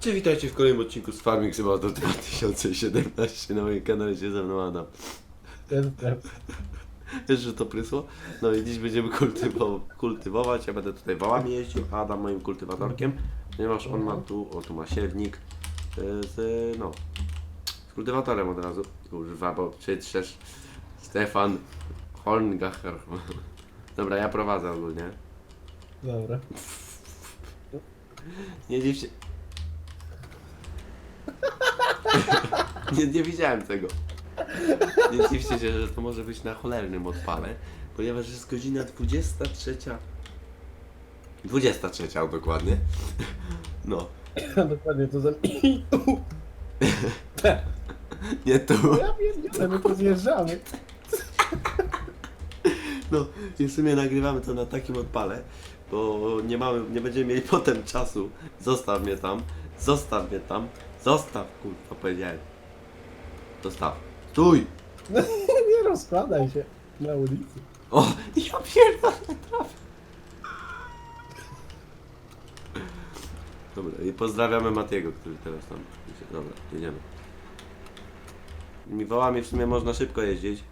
Cześć, witajcie w kolejnym odcinku z Farming Simulator 2017 na moim kanale się ze mną Adam. Wiesz, że to prysło? No i dziś będziemy kultywo kultywować, ja będę tutaj wałami jeździł, a Adam moim kultywatorkiem, ponieważ on ma tu, o tu ma siewnik y, z, no, z kultywatorem od razu. Kurwa, bo przytrzesz Stefan Horngacher. Dobra, ja prowadzę ogólnie. Dobra. Nie dziw się. nie, nie widziałem tego. Nie dziwcie się, że to może być na cholernym odpale, ponieważ jest godzina 23. 23 dokładnie. No, Dokładnie to za... nie tu. Ja pierdzielę, my tu zjeżdżamy. No i w sumie nagrywamy to na takim odpale, bo nie mamy, nie będziemy mieli potem czasu. Zostaw mnie tam, zostaw mnie tam, zostaw, kurwa, powiedziałem. Zostaw. Stój! Nie rozkładaj się na ulicy. O, ja pierdolę trafię. Dobra, i pozdrawiamy Matiego, który teraz tam... Dobra, jedziemy. Mi wołami w sumie można szybko jeździć.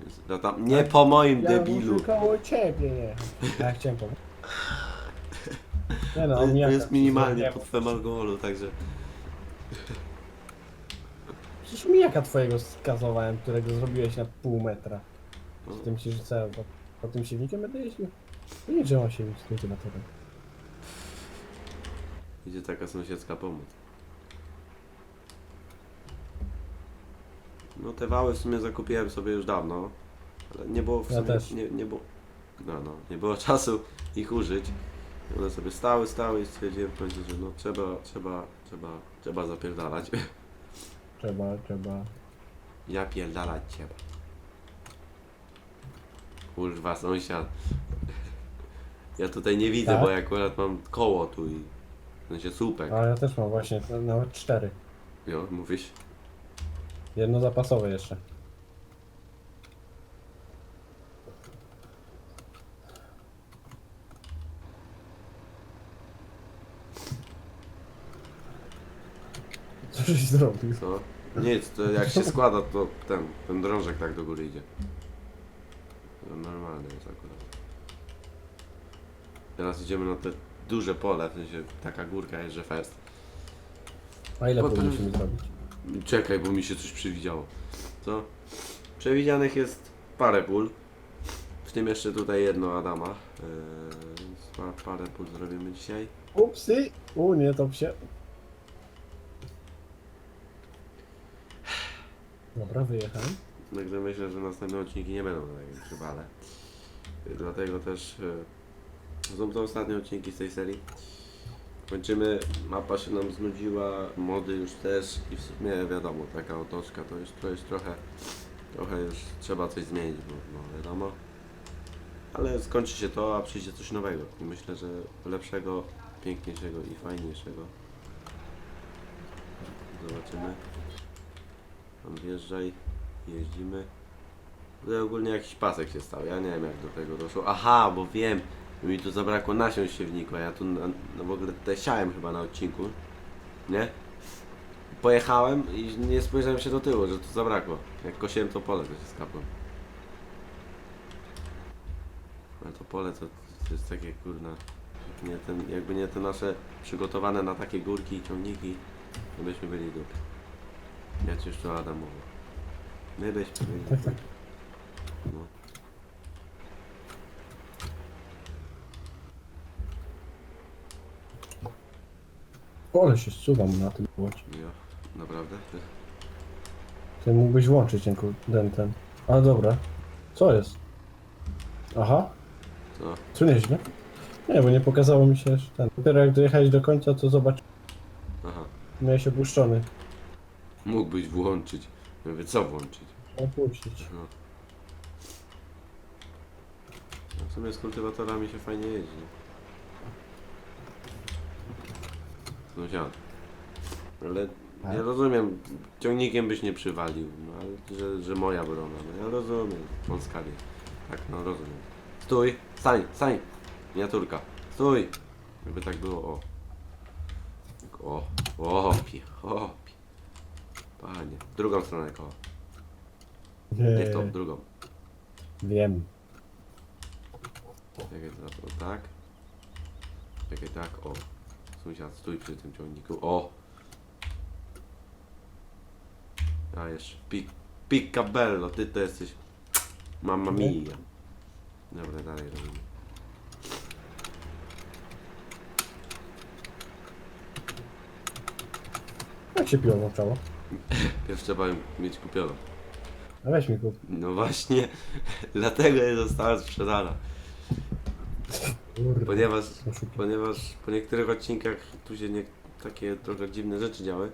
Więc tam, nie po moim Ja debilu. muszę koło ciebie nie. Ja chciałem powiedzieć. Nie no, To, on to jest minimalnie pod twem alkoholu, także... Przecież mijaka twojego skazowałem, którego zrobiłeś na pół metra. Z tym się rzucałem, bo po tym siewnikiem będę jeździł. No nie, on się z kultywatorem. idzie taka sąsiedzka pomoc. No te wały w sumie zakupiłem sobie już dawno, ale nie było w Ja sumie, też. nie, nie było, no, no, nie było czasu ich użyć. One sobie stały, stały i stwierdziłem w końcu, że no trzeba, trzeba, trzeba, trzeba zapierdalać. Trzeba, trzeba. Ja pierdalać trzeba. Kurwa sąsiad. Ja tutaj nie widzę, Tak? bo ja akurat mam koło tu i w sensie słupek. A ja też mam właśnie, no, nawet cztery. Jo, mówisz? Jedno zapasowe jeszcze. Żeś zrobił? Co? Nic, to jak się składa, to ten, ten drążek tak do góry idzie. To normalne jest akurat. Teraz idziemy na te duże pole, w sensie taka górka jest, że fest. A ile Bo- powinniśmy zrobić? Czekaj, bo mi się coś przewidziało. Co? Przewidzianych jest parę pól. W tym jeszcze tutaj jedno Adama. Yy, więc pa- parę pól zrobimy dzisiaj. Upsy! U, nie top się. Dobra, wyjechałem. Także myślę, że następne odcinki nie będą przywale. Yy, Dlatego też yy, są to ostatnie odcinki z tej serii. Kończymy, mapa się nam znudziła, mody już też i w sumie wiadomo, taka otoczka to już to jest trochę, trochę już trzeba coś zmienić, bo no wiadomo. Ale skończy się to, a przyjdzie coś nowego i myślę, że lepszego, piękniejszego i fajniejszego. Zobaczymy. Tam wjeżdżaj, jeździmy. Tutaj ogólnie jakiś pasek się stał, ja nie wiem jak do tego doszło. Aha, bo wiem, mi tu zabrakło nasion siewnika, ja tu na, no w ogóle te chyba na odcinku, nie? Pojechałem i nie spojrzałem się do tyłu, że tu zabrakło. Jak kosiłem to pole, to się skapłem. Ale to pole to, to jest takie kurna, nie ten, jakby nie te nasze przygotowane na takie górki i ciągniki, to byśmy byli dupy. Ja ci tu Adam mówię. My byśmy byli Tak, tak. No. Ole się zsuwam na tym błocie. Ja, naprawdę? Ty mógłbyś włączyć ten, kur- ten, ten. A dobra. Co jest? Aha, Co? co nieźle. Nie, bo nie pokazało mi się że ten. Dopiero jak dojechałeś do końca, to zobacz, Aha. miałeś opuszczony. Mógłbyś włączyć. Ja Mówię, co włączyć? Opuścić. No. No W sumie z kultywatorami się fajnie jeździ. No ziad. Ale Tak. ja rozumiem, ciągnikiem byś nie przywalił, no ale że, że moja brona, no ja rozumiem, Polska wie. Tak, no rozumiem. Stój, stań, stań, miniaturka, stój. Jakby tak było, o. Tak, O, Chłopie, chłopie. Panie, w drugą stronę koła. Nie w tą, drugą. wiem. Czekaj, teraz o tak. Czekaj, tak, o. Sąsiad, stój przy tym ciągniku. O! A jeszcze, pik, Picabello, ty to jesteś mamma mia. Dobra, dalej robimy. Jak się piło włączało? Pierwszy trzeba ją mieć kupioną. A weź mi kup. No właśnie, dlatego nie została sprzedana. Kurde. Ponieważ, ponieważ po niektórych odcinkach tu się nie, takie trochę dziwne rzeczy działy.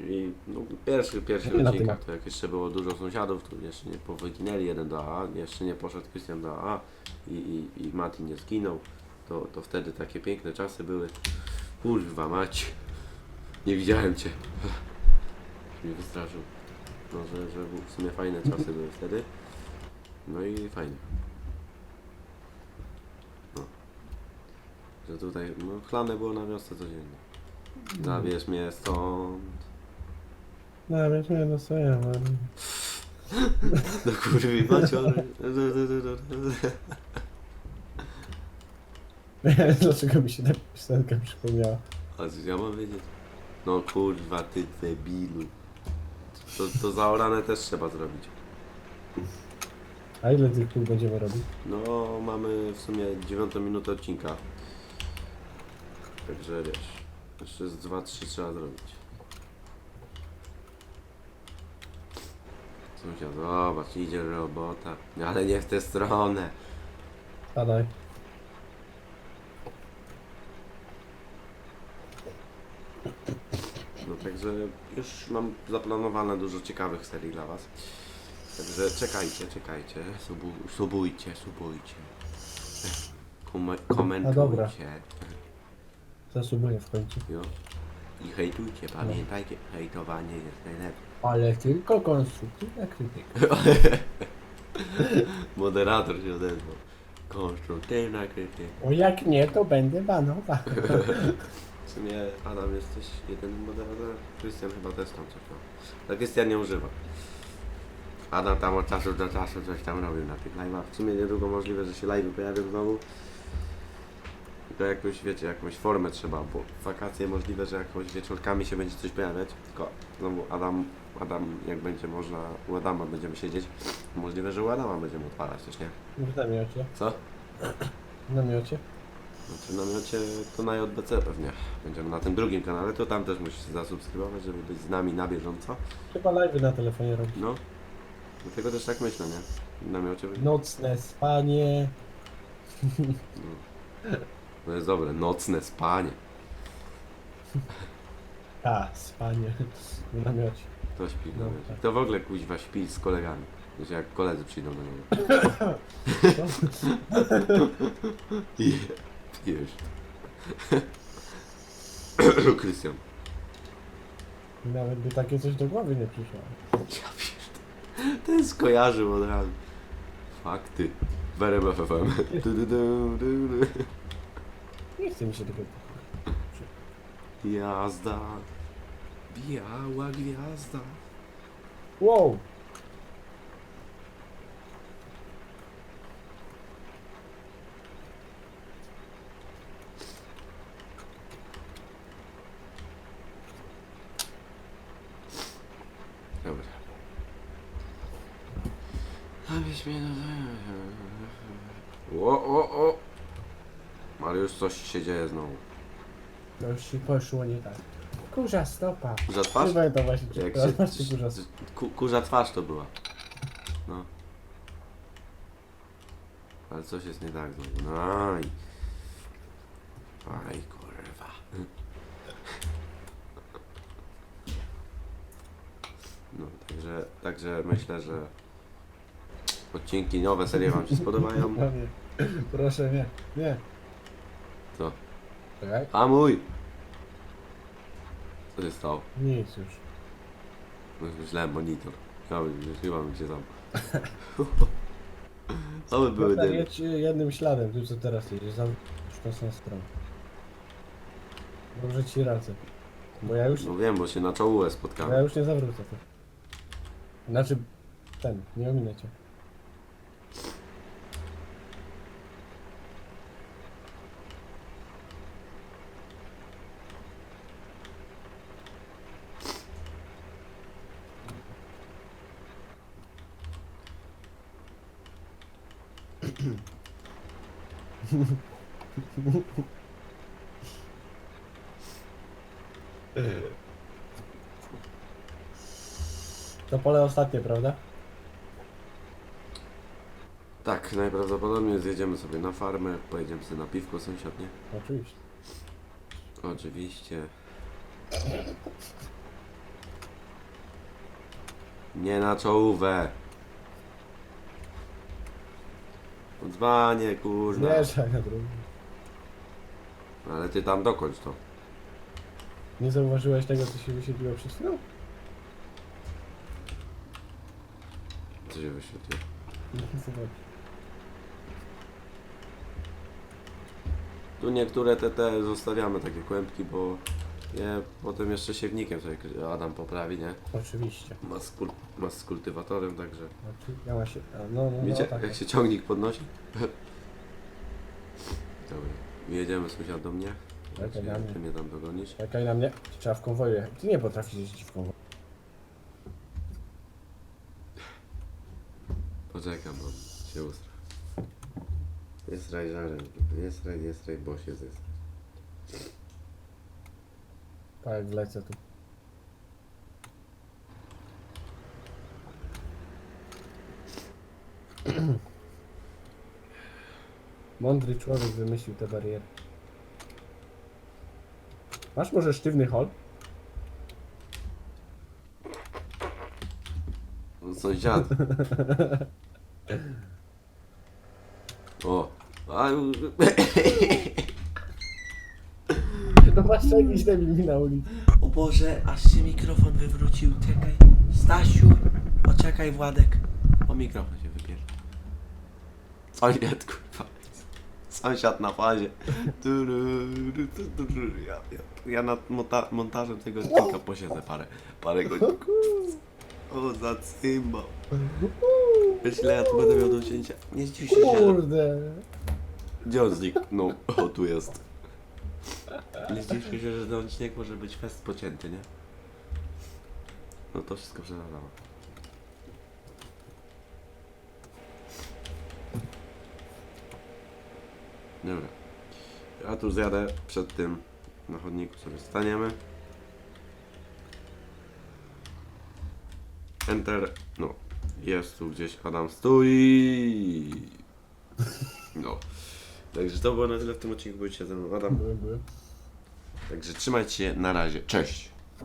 I no, pierwszy, pierwszy Nie na temat. to jak jeszcze było dużo sąsiadów, tu jeszcze nie powyginęli jeden do A, jeszcze nie poszedł Krystian do A i, i, i Mati nie zginął, to, to wtedy takie piękne czasy były. Kurwa mać, nie widziałem cię. Mnie wystraszył. No, że, że w sumie fajne czasy były wtedy. No i fajnie. No. Że tutaj, no chlane było na wiosce codziennie. Zabierz mnie stąd. No, weź mnie do swojego. Do kurwy maciory. Dlaczego mi się ta piosenka przypomniała? A ja mam wiedzieć? No kurwa, ty debilu. To, to zaorane też trzeba zrobić. A ile tych kół będziemy robić? No, mamy w sumie 9 minutę odcinka. Także wiesz, jeszcze z 2-3 trzeba zrobić. Sąsiad, zobacz, idzie robota. Ale nie w tę stronę. Padaj. No także już mam zaplanowane dużo ciekawych serii dla Was. Także czekajcie, czekajcie. Subu, subujcie, subujcie. Kome, komentujcie. Zasubuję w końcu. Jo. I hejtujcie, pamiętajcie, hejtowanie jest najlepsze. Ale tylko konstruktywna krytyka. Moderator się odezwał. Konstruktywna krytyka. O jak nie, to będę banowa. W sumie Adam jesteś jedynym moderatorem. Krystian chyba też tam coś ma. Ale Krystian nie używa. Adam tam od czasu do czasu coś tam robił na tych live'ach. W sumie niedługo możliwe, że się live'y pojawią znowu. Tylko jakąś, wiecie, jakąś formę trzeba, bo w wakacje możliwe, że jakoś wieczorkami się będzie coś pojawiać. Tylko znowu Adam, Adam jak będzie można, u Adama będziemy siedzieć. Możliwe, że u Adama będziemy odpalać też, nie? W namiocie. Co? W namiocie. Znaczy w namiocie to na JBC pewnie. Będziemy na tym drugim kanale, to tam też musisz zasubskrybować, żeby być z nami na bieżąco. Chyba live na telefonie robić. No. Dlatego też tak myślę, nie? W namiocie będzie. Nocne spanie. No jest dobre, nocne spanie. A, spanie. W namiocie. To śpi w No, namiocie. tak. Kto w ogóle kuźwa śpi z kolegami? Wiecie, jak koledzy przyjdą do niego. Wiesz. Krystian. Nawet by takie coś do głowy nie przyszło. Ja pierdolę. Ten skojarzył od razu. Fakty. W RMF FM. Du, du, du, du, du. Nie chce mi się tego. Jazda. Biała gwiazda. Wow! Dobra. O, o, o! Mariusz, coś się dzieje znowu. To już się poszło nie tak. Kurza stopa. Kurza twarz? Chyba to właśnie. Jak się, właśnie kurza stopa. ku, kurza twarz to była. No. Ale coś jest nie tak znowu. No i... Aj, kurwa. No, także, także myślę, że odcinki nowe, serie Wam się spodobają. No nie. Proszę nie. Nie. Co? A mój! Co się stało? Nic już. Myślałem monitor. Chyba, bym- chyba bym się tam. To by były Dobra, dymy. jedź y, jednym śladem, tu co teraz jedziesz, za samą stronę. Dobrze ci radzę. Bo ja już, No wiem, bo się na czołówę ja spotkamy. już nie zawrócę. To. Znaczy, ten, nie ominę cię. To pole ostatnie, prawda? Tak, najprawdopodobniej zjedziemy sobie na farmę, pojedziemy sobie na piwko sąsiadnie. Oczywiście. Oczywiście. Nie na czołówę. Dzwanie, kurwa. Nie, że na drugi. Ale ty tam dokończ to. Nie zauważyłeś tego, co się wyświetliło przed chwilą? Co się wyświetliło? Zobacz. Tu niektóre te, te zostawiamy takie kłębki, bo je potem jeszcze siewnikiem sobie Adam poprawi, nie? Oczywiście. Ma z, kul- ma z kultywatorem, także... Znaczy, ja się... A, no, no, Wiecie, no, tak. jak się ciągnik podnosi? Dobra, jedziemy sąsiad do mnie. Czekaj na mnie. Ty mnie tam dogonisz. Czekaj na mnie. Trzeba w konwoju. Ty nie potrafisz jeździć w konwoju. Poczekam, bo się ustra. Jest raj żarem. Jest raj, jest raj, bo się zestra. Tak jak wlecę tu. Mądry człowiek wymyślił tę barierę. Masz może sztywny hol? Sąsiad. O. A, No masz jakiś debil na ulicy. O Boże, aż się mikrofon wywrócił. Czekaj. Stasiu, poczekaj Władek. o mikrofon się wypier. Sąsiad, kurwa. Sąsiad na fazie. Ja, ja, ja nad monta montażem tego odcinka posiedzę parę, parę godzin. O, za cymbał. Wiesz ile ja tu będę miał do cięcia? Nie zdziw się. Kurde. Gdzie on zniknął? O, tu jest. Nie zdziwcie się, że ten odcinek może być fest pocięty, nie? No to wszystko przenadało. Dobra. Ja tu zjadę przed tym na chodniku sobie staniemy. Enter. No. Jest tu gdzieś Adam stoi. No. Także to było na tyle w tym odcinku. Byliście ze mną Adam. Także trzymajcie się. Na razie. Cześć.